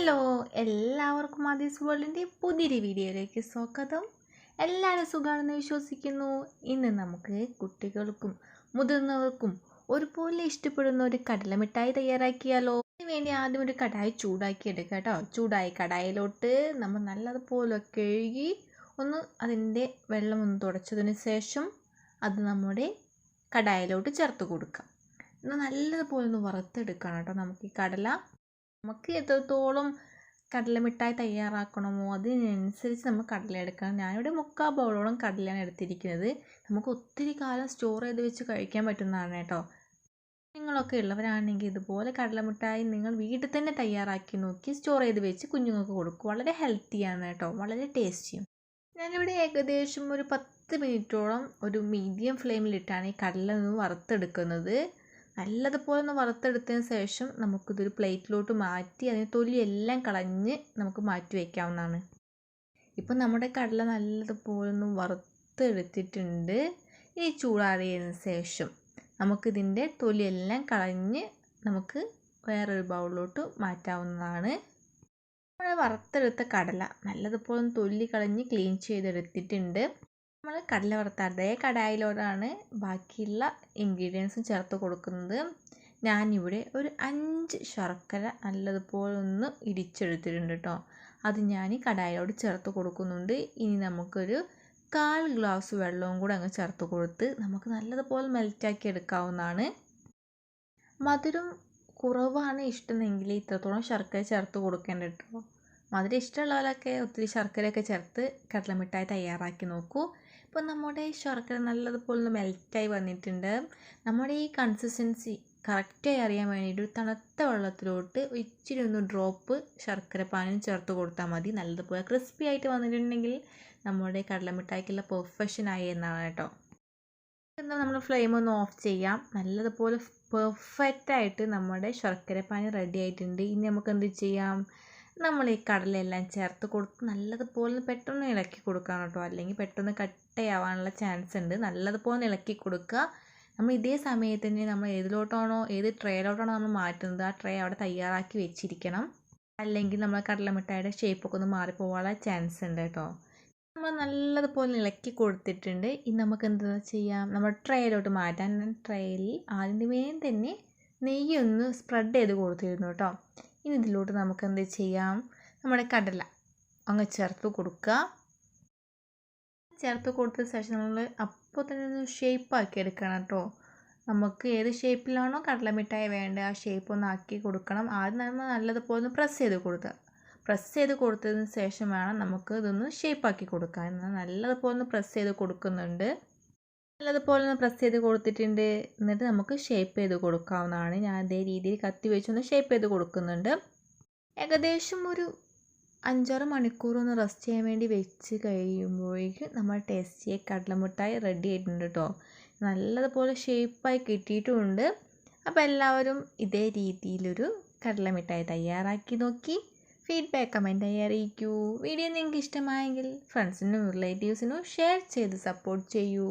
Hello എല്ലാവർക്കും ആദീസ് വേൾഡിന്റെ പുതിയൊരു വീഡിയോയിലേക്ക് സ്വാഗതം. എല്ലാവരും സുഖമാണെന്ന് വിശ്വസിക്കുന്നു. ഇന്ന് നമുക്ക് കുട്ടികൾക്കും മുതിർന്നവർക്കും ഒരുപോലെ ഇഷ്ടപ്പെടുന്ന ഒരു കടലമിഠായി തയ്യാറാക്കിയാലോ? അതിന് വേണ്ടി ആദ്യം ഒരു കടായി ചൂടാക്കി എടുക്കുക കേട്ടോ. ചൂടായി കടായിലോട്ട് നമ്മൾ നല്ലതുപോലെ കഴുകി ഒന്ന് അതിന്റെ വെള്ളം ഒന്ന് തുടച്ചതിന് ശേഷം അത് നമ്മുടെ കടായിലോട്ട് ചേർത്ത് കൊടുക്കാം. എന്നാൽ നല്ലതുപോലെ ഒന്ന് വറുത്തെടുക്കണം കേട്ടോ നമുക്ക് ഈ കടല. നമുക്ക് എത്രത്തോളം കടല മിഠായി തയ്യാറാക്കണമോ അതിനനുസരിച്ച് നമ്മൾ കടല എടുക്കണം ഞാനിവിടെ മുക്കാൽ ബൗളോളം കടലയാണ് എടുത്തിരിക്കുന്നത്. നമുക്ക് ഒത്തിരി കാലം സ്റ്റോർ ചെയ്ത് വെച്ച് കഴിക്കാൻ പറ്റുന്നതാണ് കേട്ടോ. നിങ്ങളൊക്കെ ഉള്ളവരാണെങ്കിൽ ഇതുപോലെ കടല മിഠായി നിങ്ങൾ വീട്ടിൽ തന്നെ തയ്യാറാക്കി നോക്കി സ്റ്റോർ ചെയ്ത് വെച്ച് കുഞ്ഞുങ്ങൾക്ക് കൊടുക്കും. വളരെ ഹെൽത്തിയാണ് കേട്ടോ. വളരെ ടേസ്റ്റിയും ഞാനിവിടെ ഏകദേശം ഒരു പത്ത് മിനിറ്റോളം ഒരു മീഡിയം ഫ്ലെയിമിലിട്ടാണ് ഈ കടല നിന്ന് വറുത്തെടുക്കുന്നത്. നല്ലതുപോലെ ഒന്ന് വറുത്തെടുത്തതിന് ശേഷം നമുക്കിതൊരു പ്ലേറ്റിലോട്ട് മാറ്റി അതിന് തൊലിയെല്ലാം കളഞ്ഞ് നമുക്ക് മാറ്റി വയ്ക്കാവുന്നതാണ് ഇപ്പം നമ്മുടെ കടല നല്ലതുപോലെ ഒന്ന് വറുത്തെടുത്തിട്ടുണ്ട്. ഈ ചൂടാറിയതിന് ശേഷം നമുക്കിതിന്റെ തൊലിയെല്ലാം കളഞ്ഞ് നമുക്ക് വേറൊരു ബൗളിലോട്ട് മാറ്റാവുന്നതാണ്. നമ്മൾ വറുത്തെടുത്ത കടല നല്ലതുപോലെ തൊല്ലി കളഞ്ഞ് ക്ലീൻ ചെയ്തെടുത്തിട്ടുണ്ട്. നമ്മൾ കടല വറുത്ത അതേ കടായിലോടാണ് ബാക്കിയുള്ള ഇൻഗ്രീഡിയൻസും ചേർത്ത് കൊടുക്കുന്നത്. ഞാനിവിടെ ഒരു അഞ്ച് ശർക്കര നല്ലതുപോലെ ഒന്ന് ഇടിച്ചെടുത്തിട്ടുണ്ട് കേട്ടോ അത് ഞാൻ കടായിലോട് ചേർത്ത് കൊടുക്കുന്നുണ്ട്. ഇനി നമുക്കൊരു കാൽ ഗ്ലാസ് വെള്ളവും കൂടെ അങ്ങ് ചേർത്ത് കൊടുത്ത് നമുക്ക് നല്ലതുപോലെ മെൽറ്റാക്കി എടുക്കാവുന്നതാണ്. മധുരം കുറവാണ് ഇഷ്ടമെങ്കിൽ ഇത്രത്തോളം ശർക്കര ചേർത്ത് കൊടുക്കേണ്ട കേട്ടോ മധുരം ഇഷ്ടമുള്ളവരൊക്കെ ഒത്തിരി ശർക്കരയൊക്കെ ചേർത്ത് കടലമിഠായി തയ്യാറാക്കി നോക്കൂ. ഇപ്പോൾ നമ്മുടെ ശർക്കര നല്ലതുപോലെ ഒന്ന് മെൽറ്റായി വന്നിട്ടുണ്ട്. നമ്മുടെ ഈ കൺസിസ്റ്റൻസി കറക്റ്റായി അറിയാൻ വേണ്ടിയിട്ട് ഒരു തണുത്ത വെള്ളത്തിലോട്ട് ഇച്ചിരി ഒന്ന് ഡ്രോപ്പ് ശർക്കര പാനും ചേർത്ത് കൊടുത്താൽ മതി. നല്ലതുപോലെ ക്രിസ്പി ആയിട്ട് വന്നിട്ടുണ്ടെങ്കിൽ നമ്മുടെ കടലമിഠായിക്കുള്ള പെർഫെക്ഷൻ ആയി എന്നാണ് കേട്ടോ. എന്നാൽ നമ്മൾ ഫ്ലെയിം ഒന്ന് ഓഫ് ചെയ്യാം. നല്ലതുപോലെ പെർഫെക്റ്റ് ആയിട്ട് നമ്മുടെ ശർക്കര പാനി റെഡി ആയിട്ടുണ്ട്. ഇനി നമുക്ക് എന്ത് ചെയ്യാം? നമ്മൾ ഈ കടലയെല്ലാം ചേർത്ത് കൊടുത്ത് നല്ലതുപോലെ പെട്ടെന്ന് ഇളക്കി കൊടുക്കണം കേട്ടോ. അല്ലെങ്കിൽ പെട്ടെന്ന് കട്ടയാവാനുള്ള ചാൻസ് ഉണ്ട്. നല്ലതുപോലെ ഇളക്കി കൊടുക്കുക. നമ്മൾ ഇതേ സമയത്ത് തന്നെ നമ്മൾ ഏതിലോട്ടാണോ ഏത് ട്രേയിലോട്ടാണോ നമ്മൾ മാറ്റുന്നത് ആ ട്രേ അവിടെ തയ്യാറാക്കി വെച്ചിരിക്കണം. അല്ലെങ്കിൽ നമ്മൾ കടലമിഠായിയുടെ ഷേപ്പൊക്കെ ഒന്ന് മാറിപ്പോകാനുള്ള ചാൻസ് ഉണ്ട് കേട്ടോ. നമ്മൾ നല്ലതുപോലെ ഇളക്കി കൊടുത്തിട്ടുണ്ട്. ഇനി നമുക്ക് എന്താ ചെയ്യാം? നമ്മൾ ട്രേയിലോട്ട് മാറ്റാൻ ട്രേയിൽ ആദ്യമേ തന്നെ നെയ്യൊന്ന് സ്പ്രെഡ് ചെയ്ത് കൊടുത്തിരുന്നു കേട്ടോ. ഇനി ഇതിലോട്ട് നമുക്ക് എന്ത് ചെയ്യാം? നമ്മുടെ കടല അങ്ങ് ചേർത്ത് കൊടുക്കുക. ചേർത്ത് കൊടുത്ത ശേഷം നമ്മൾ അപ്പോൾ തന്നെ ഒന്ന് ഷേപ്പാക്കി എടുക്കണം കേട്ടോ. നമുക്ക് ഏത് ഷേപ്പിലാണോ കടല മിഠായി വേണ്ടത് ആ ഷേപ്പ് ഒന്ന് ആക്കി കൊടുക്കണം. ആദ്യം നമ്മൾ നല്ലതുപോലെ ഒന്ന് പ്രസ് ചെയ്ത് കൊടുക്കുക. പ്രസ് ചെയ്ത് കൊടുത്തതിന് ശേഷം വേണം നമുക്ക് ഇതൊന്ന് ഷേപ്പാക്കി കൊടുക്കാൻ. നല്ലതുപോലെ ഒന്ന് പ്രസ് ചെയ്ത് കൊടുക്കുന്നുണ്ട്. നല്ലതുപോലെ ഒന്ന് പ്രസ് ചെയ്ത് കൊടുത്തിട്ടുണ്ട്. എന്നിട്ട് നമുക്ക് ഷേപ്പ് ചെയ്ത് കൊടുക്കാവുന്നതാണ്. ഞാൻ അതേ രീതിയിൽ കത്തി വെച്ചൊന്ന് ഷേപ്പ് ചെയ്ത് കൊടുക്കുന്നുണ്ട്. ഏകദേശം ഒരു അഞ്ചാറ് മണിക്കൂർ ഒന്ന് റെസ്റ്റ് ചെയ്യാൻ വേണ്ടി വെച്ച് കഴിയുമ്പോഴേക്കും നമ്മൾ ടേസ്റ്റിയെ കടലമുട്ടായി റെഡി ആയിട്ടുണ്ട് കേട്ടോ നല്ലതുപോലെ ഷേപ്പായി കിട്ടിയിട്ടുമുണ്ട് അപ്പോൾ എല്ലാവരും ഇതേ രീതിയിലൊരു കടലമിഠായി തയ്യാറാക്കി നോക്കി. ഫീഡ്ബാക്ക് കമന്റായി അറിയിക്കൂ. വീഡിയോ നിങ്ങൾക്ക് ഇഷ്ടമായെങ്കിൽ ഫ്രണ്ട്സിനും റിലേറ്റീവ്സിനും ഷെയർ ചെയ്ത് സപ്പോർട്ട് ചെയ്യൂ.